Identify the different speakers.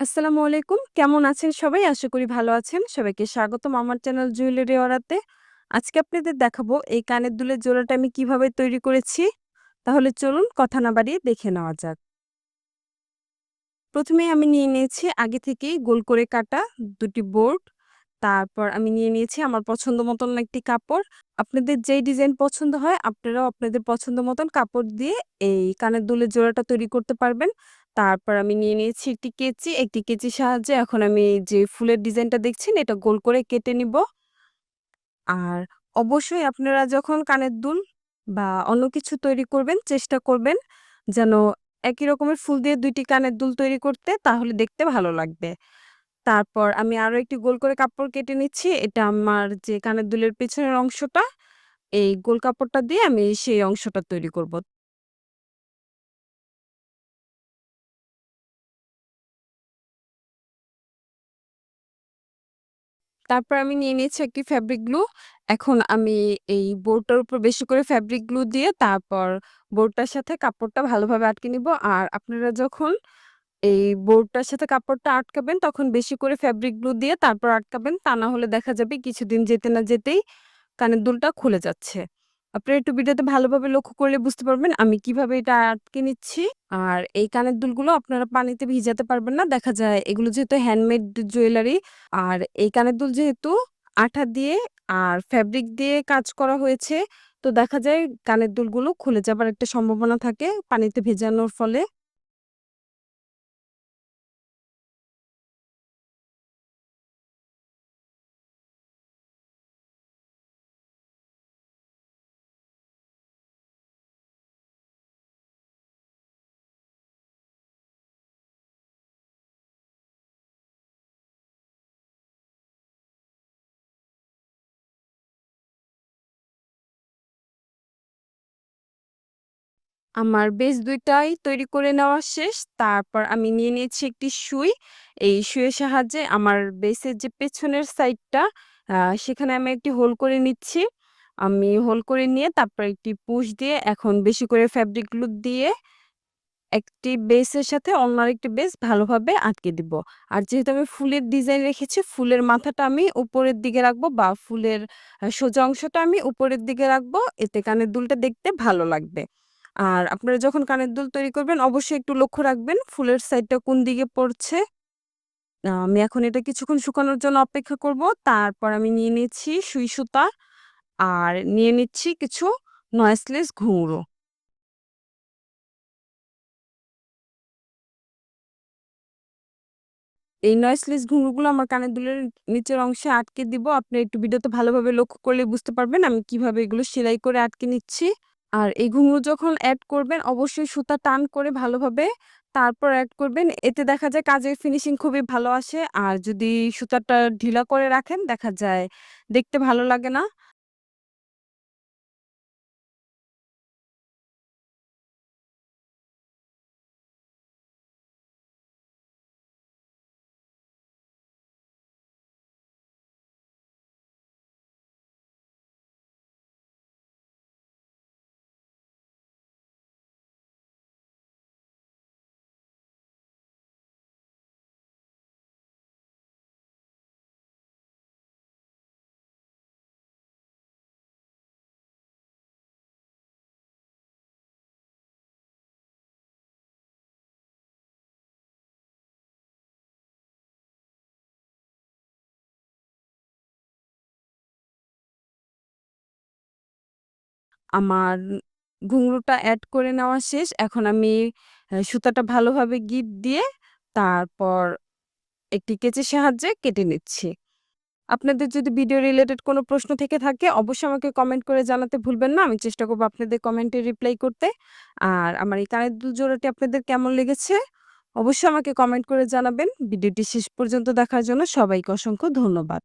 Speaker 1: আসসালামু আলাইকুম। কেমন আছেন সবাই? আশা করি ভালো আছেন। সবাইকে স্বাগতম আমার চ্যানেল জুয়েলারি অরাতে। আজকে আপনাদের দেখাবো এই কানের দুলের জোড়াটা আমি কীভাবে তৈরি করেছি। তাহলে চলুন কথা না বাড়িয়ে দেখে নেওয়া যাক। প্রথমেই আমি নিয়ে নিয়েছি আগে থেকেই গোল করে কাটা দুটি বোর্ড। তারপর আমি নিয়ে নিয়েছি আমার পছন্দ মতন একটি কাপড়। আপনাদের যেই ডিজাইন পছন্দ হয়, আপনারাও আপনাদের পছন্দ মতন কাপড় দিয়ে এই কানের দুলের জোড়াটা তৈরি করতে পারবেন। তারপর আমি নিয়ে নিয়েছি একটি কেচি। একটি কেচির সাহায্যে এখন আমি যে ফুলের ডিজাইনটা দেখছেন এটা গোল করে কেটে নিব। আর অবশ্যই আপনারা যখন কানের দুল বা অন্য কিছু তৈরি করবেন চেষ্টা করবেন যেন একই রকমের ফুল দিয়ে ২ টি কানের দুল তৈরি করতে তাহলে দেখতে ভালো লাগবে। তারপর আমি আরও একটি গোল করে কাপড় কেটে নিচ্ছি। এটা আমার যে কানের দুলের পেছনের অংশটা, এই গোল কাপড়টা দিয়ে আমি সেই অংশটা তৈরি করব। তারপর আমি নিয়ে নিয়েছি একটি ফ্যাব্রিক গ্লু। এখন আমি এই বোর্ডটার উপর বেশি করে ফ্যাব্রিক গ্লু দিয়ে তারপর বোর্ডটার সাথে কাপড়টা ভালোভাবে আটকে নিব। আর আপনারা যখন এই বোর্ডটার সাথে কাপড়টা আটকাবেন, তখন বেশি করে ফ্যাব্রিক গ্লু দিয়ে তারপর আটকাবেন। তা না হলে দেখা যাবে কিছুদিন যেতে না যেতেই কানের দুলটা খুলে যাচ্ছে। আপনারা একটু ভিডিওতে ভালোভাবে লক্ষ্য করলে বুঝতে পারবেন আমি কীভাবে এটা আটকে নিচ্ছি। আর এই কানের দুলগুলো আপনারা পানিতে ভিজাতে পারবেন না। দেখা যায় এগুলো যেহেতু হ্যান্ডমেড জুয়েলারি আর এই কানের দুল যেহেতু আঠা দিয়ে আর ফ্যাব্রিক দিয়ে কাজ করা হয়েছে, তো দেখা যায় কানের দুলগুলো খুলে যাবার একটা সম্ভাবনা থাকে পানিতে ভেজানোর ফলে। আমার বেস দুইটাই তৈরি করে নেওয়া শেষ। তারপর আমি নিয়ে নিয়েছি একটি সুই। এই সুইয়ের সাহায্যে আমার বেসের যে পেছনের সাইডটা সেখানে আমি একটি হোল করে নিচ্ছি। আমি হোল করে নিয়ে তারপর একটি পুশ দিয়ে এখন বেশি করে ফ্যাব্রিক গ্লু দিয়ে একটি বেসের সাথে অন্য আরেকটি বেস ভালোভাবে আটকে দিব। আর যেহেতু আমি ফুলের ডিজাইন রেখেছি, ফুলের মাথাটা আমি উপরের দিকে রাখব বা ফুলের সোজা অংশটা আমি উপরের দিকে রাখব। এতে কানের দুলটা দেখতে ভালো লাগবে। আর আপনারা যখন কানের দুল তৈরি করবেন, অবশ্যই একটু লক্ষ্য রাখবেন ফুলের সাইডটা কোন দিকে পড়ছে। আমি এখন এটা কিছুক্ষণ শুকানোর জন্য অপেক্ষা করব। তারপর আমি নিয়ে নিচ্ছি সুই সুতা আর নিয়ে নিচ্ছি কিছু নয়েসলেস ঘুঙরু। এই নয়েসলেস ঘুঙরুগুলো আমার কানের দুলের নিচের অংশে আটকে দিব। আপনি একটু ভিডিওতে ভালোভাবে লক্ষ্য করলে বুঝতে পারবেন আমি কীভাবে এগুলো সেলাই করে আটকে নিচ্ছি। আর এই ঘুঙরু যখন অ্যাড করবেন, অবশ্যই সুতা টান করে ভালোভাবে তারপর অ্যাড করবেন। এতে দেখা যায় কাজের ফিনিশিং খুবই ভালো আসে। আর যদি সুতাটা ঢিলা করে রাখেন, দেখা যায় দেখতে ভালো লাগে না। আমার ঘুঙরুটা অ্যাড করে নেওয়া শেষ। এখন আমি সুতাটা ভালোভাবে গিঁট দিয়ে তারপর একটি কেচির সাহায্যে কেটে নিচ্ছি। আপনাদের যদি ভিডিও রিলেটেড কোনো প্রশ্ন থেকে থাকে, অবশ্যই আমাকে কমেন্ট করে জানাতে ভুলবেন না। আমি চেষ্টা করব আপনাদের কমেন্টে রিপ্লাই করতে। আর আমার এই কানের দুল জোড়াটি আপনাদের কেমন লেগেছে, অবশ্যই আমাকে কমেন্ট করে জানাবেন। ভিডিওটি শেষ পর্যন্ত দেখার জন্য সবাইকে অসংখ্য ধন্যবাদ।